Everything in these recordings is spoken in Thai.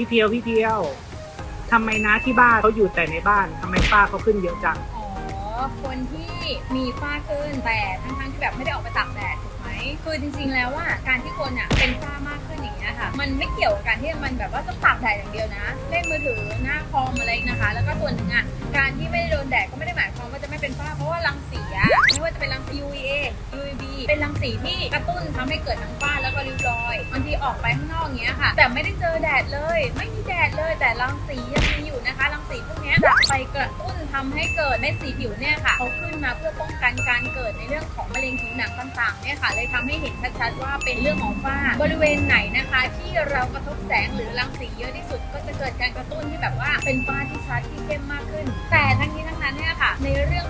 พี่เพียวพี่เพียวทำไมนะที่บ้านเขาอยู่แต่ในบ้านทำไมฝ้าเขาขึ้นเยอะจัง อ๋อ คนที่มีฝ้าขึ้นแต่ทั้งๆที่แบบไม่ได้ออกไปตากแดดถูกไหมคือจริง ๆ แล้วว่าการที่คนอะเป็นฝ้ามากขึ้นอย่างเงี้ยค่ะ มันไม่เกี่ยวกับการที่มันแบบว่าต้องตากแดดอย่างเดียวนะ เล่นมือถือหน้าคอมอะไรนะคะ แล้วก็ส่วนหนึ่งอะการที่ไม่ได้โดนแดด เป็นรังสี UVA UVB เป็นรังสีที่กระตุ้นทำให้เกิดทั้งฝ้าแล้วก็ริ้วรอยบางทีออกไปข้างนอกเงี้ยค่ะ แต่ไม่ได้เจอแดดเลย ไม่มีแดดเลยแต่รังสียังมีอยู่นะคะรังสีพวกนี้จะไปกระตุ้นทำให้เกิดเม็ดสีผิวเนี่ยค่ะเขาขึ้นมาเพื่อป้องกันการเกิดในเรื่องของมะเร็งผิวหนังต่างๆเนี่ยค่ะเลยทำให้เห็นชัดๆว่าเป็นเรื่องของฝ้า บริเวณไหนนะคะ ที่เรากระทบแสงหรือรังสีเยอะที่สุดก็จะเกิดการกระตุ้นที่แบบว่าเป็นฝ้าที่ชัดที่เข้มมากขึ้น แต่ทั้งนี้ทั้งนั้นเนี่ยค่ะ ในเรื่อง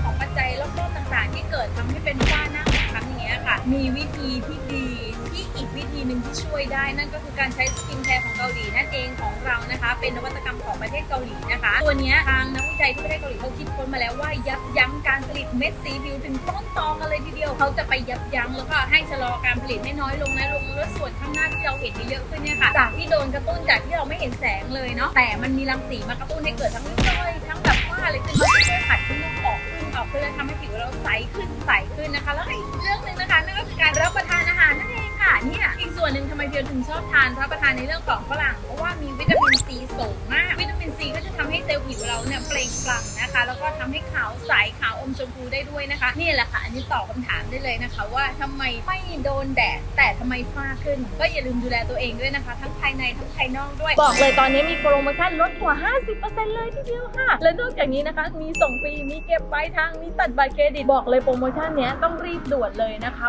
มีวิธีที่ดีที่อีกวิธีหนึ่งที่ช่วยได้ นั่นก็คือการใช้สกินแคร์ของเกาหลีนั่นเองของเรานะคะ เป็นนวัตกรรมของประเทศเกาหลีนะคะ ตัวนี้ทางนักวิจัยที่ประเทศเกาหลีเขาคิดค้นมาแล้วว่ายับยั้งการผลิตเม็ดสีผิวถึงต้นตอกันเลยทีเดียวเขาจะไปยับยั้งแล้วก็ให้ชะลอการผลิตให้น้อยลงน้อยลงแล้วส่วนข้างหน้าที่เราเห็นเยอะขึ้นเนี่ยค่ะจากที่โดนกระตุ้นจากที่เราไม่เห็นแสงเลยเนาะแต่มันมีรังสีมากระตุ้นให้เกิดทั้งริ้วรอยทั้งแบบฝ้าอะไรขึ้นมาช่วยผัดขึ้นลูกออกขึ้นออกเพื่อทำให้ผิวเราใสขึ้นใสขึ้นนะคะแล้ว วนหนึ่งทำไมเพียวถึงชอบทานรับประทานในเรื่องของฝรั่งเพราะว่ามีวิตามินซีสูงมาก วิตามินซีก็จะทำให้เซลล์ผิวเราเนี่ยเปล่งปลั่งนะคะ แล้วก็ทำให้ขาวใสขาวอมชมพูได้ด้วยนะคะนี่แหละค่ะอันนี้ตอบคำถามได้เลยนะคะ ว่าทำไมไม่โดนแดดแต่ทำไมฝ้าขึ้น ก็อย่าลืมดูแลตัวเองด้วยนะคะ ทั้งภายในทั้งภายนอกด้วย บอกเลยตอนนี้มีโปรโมชั่นลดกว่า 50%เลยทีเดียวค่ะ และนอกจากนี้นะคะ มีส่งฟรีมีเก็บปลายทางมีตัดบัตรเครดิตบอกเลยโปรโมชั่นเนี้ยต้องรีบด่วนเลยนะคะ